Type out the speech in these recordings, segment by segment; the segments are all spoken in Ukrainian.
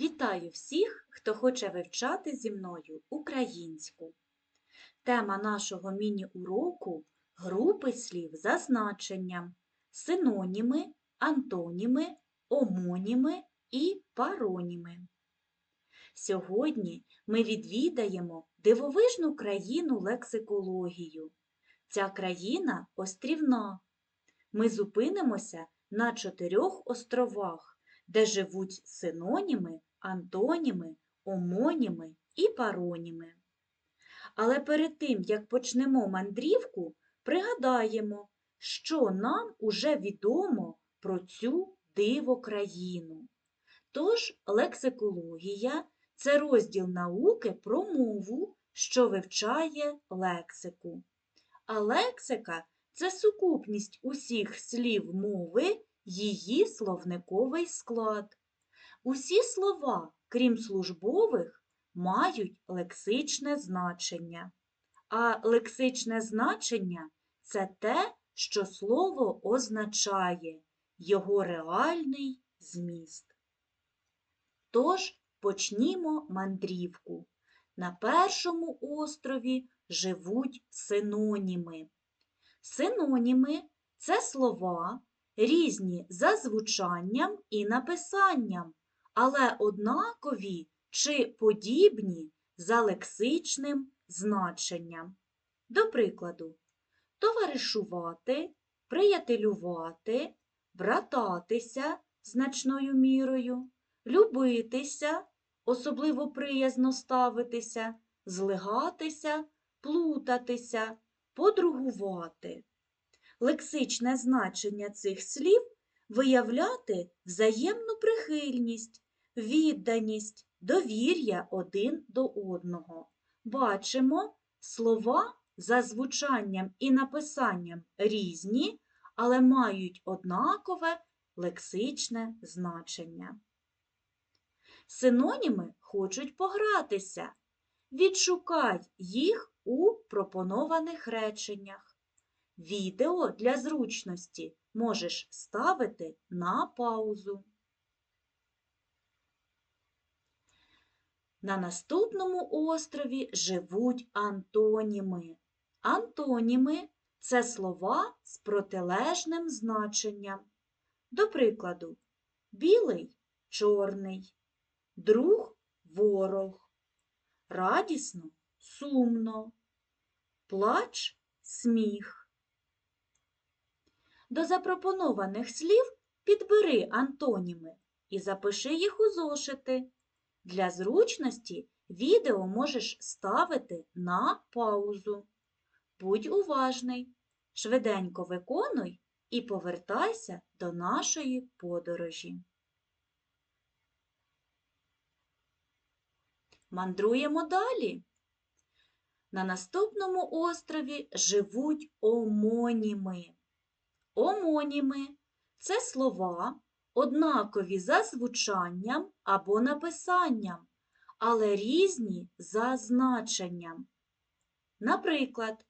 Вітаю всіх, хто хоче вивчати зі мною українську. Тема нашого міні-уроку групи слів за значенням, синоніми, антоніми, омоніми і пароніми. Сьогодні ми відвідаємо дивовижну країну лексикологію. Ця країна острівна. Ми зупинимося на чотирьох островах, де живуть синоніми, антоніми, омоніми і пароніми. Але перед тим, як почнемо мандрівку, пригадаємо, що нам уже відомо про цю дивокраїну. Тож лексикологія це розділ науки про мову, що вивчає лексику. А лексика це сукупність усіх слів мови, її словниковий склад. Усі слова, крім службових, мають лексичне значення. А лексичне значення це те, що слово означає, його реальний зміст. Тож почнімо мандрівку. На першому острові живуть синоніми. Синоніми це слова, різні за звучанням і написанням, але однакові чи подібні за лексичним значенням. До прикладу, товаришувати, приятелювати, брататися значною мірою, любитися, особливо приязно ставитися, злигатися, плутатися, подругувати. Лексичне значення цих слів виявляти взаємну прихильність, відданість, довір'я один до одного. Бачимо, слова за звучанням і написанням різні, але мають однакове лексичне значення. Синоніми хочуть погратися. Відшукай їх у пропонованих реченнях. Відео для зручності можеш ставити на паузу. На наступному острові живуть антоніми. Антоніми це слова з протилежним значенням. До прикладу, білий чорний, друг ворог, радісно сумно, плач сміх. До запропонованих слів підбери антоніми і запиши їх у зошити. Для зручності відео можеш ставити на паузу. Будь уважний, швиденько виконуй і повертайся до нашої подорожі. Мандруємо далі. На наступному острові живуть омоніми. Омоніми це слова, однакові за звучанням або написанням, але різні за значенням. Наприклад,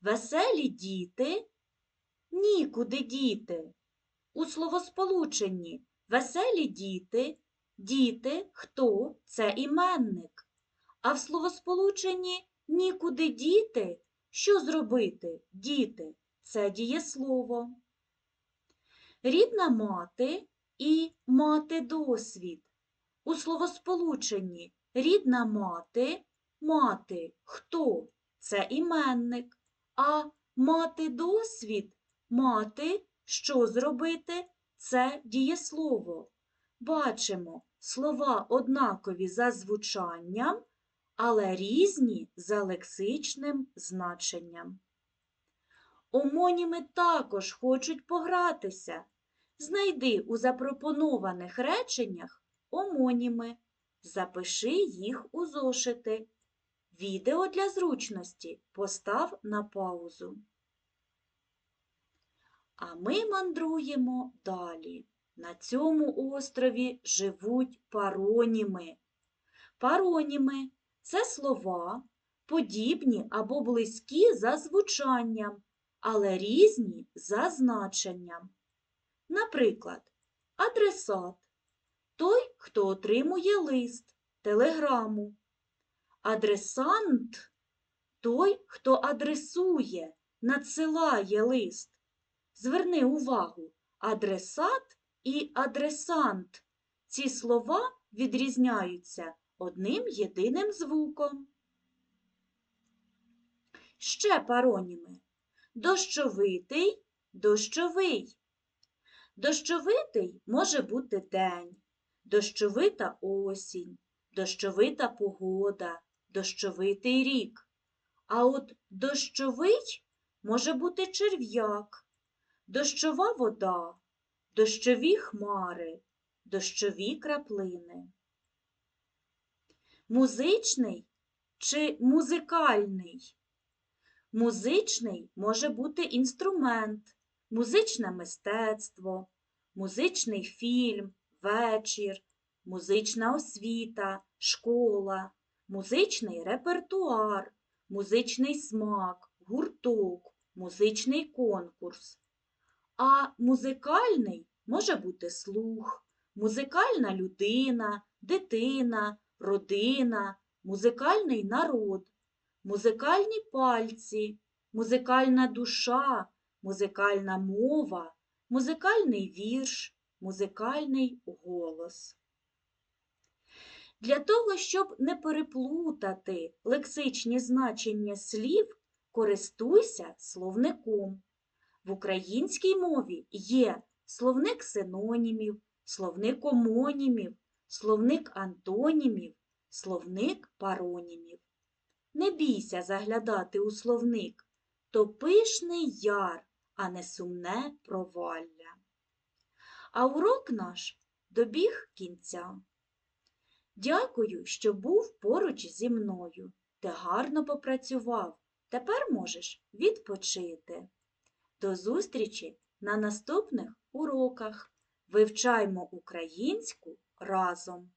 веселі діти нікуди діти. У словосполученні веселі діти, діти, хто це іменник. А в словосполученні нікуди діти, що зробити, діти це дієслово. Рідна мати і мати досвід. У словосполученні рідна мати, мати хто це іменник, а мати досвід, мати що зробити це дієслово. Бачимо слова однакові за звучанням, але різні за лексичним значенням. Омоніми також хочуть погратися. Знайди у запропонованих реченнях омоніми, запиши їх у зошити. Відео для зручності постав на паузу. А ми мандруємо далі. На цьому острові живуть пароніми. Пароніми це слова, подібні або близькі за звучанням, але різні за значенням. Наприклад, адресат той, хто отримує лист, телеграму. Адресант той, хто адресує, надсилає лист. Зверни увагу, адресат і адресант. Ці слова відрізняються одним єдиним звуком. Ще пароніми. Дощовитий, дощовий. Дощовитий може бути день, дощовита осінь, дощовита погода, дощовитий рік. А от дощовий може бути черв'як, дощова вода, дощові хмари, дощові краплини. Музичний чи музикальний? Музичний може бути інструмент, музичне мистецтво, музичний фільм, вечір, музична освіта, школа, музичний репертуар, музичний смак, гурток, музичний конкурс. А музикальний може бути слух, музикальна людина, дитина, родина, музикальний народ, музикальні пальці, музикальна душа, музикальна мова, музикальний вірш, музикальний голос. Для того, щоб не переплутати лексичні значення слів, користуйся словником. В українській мові є словник синонімів, словник омонімів, словник антонімів, словник паронімів. Не бійся заглядати у словник, то пишний яр, а не сумне провалля. А урок наш добіг кінця. Дякую, що був поруч зі мною. Ти гарно попрацював. Тепер можеш відпочити. До зустрічі на наступних уроках. Вивчаймо українську разом.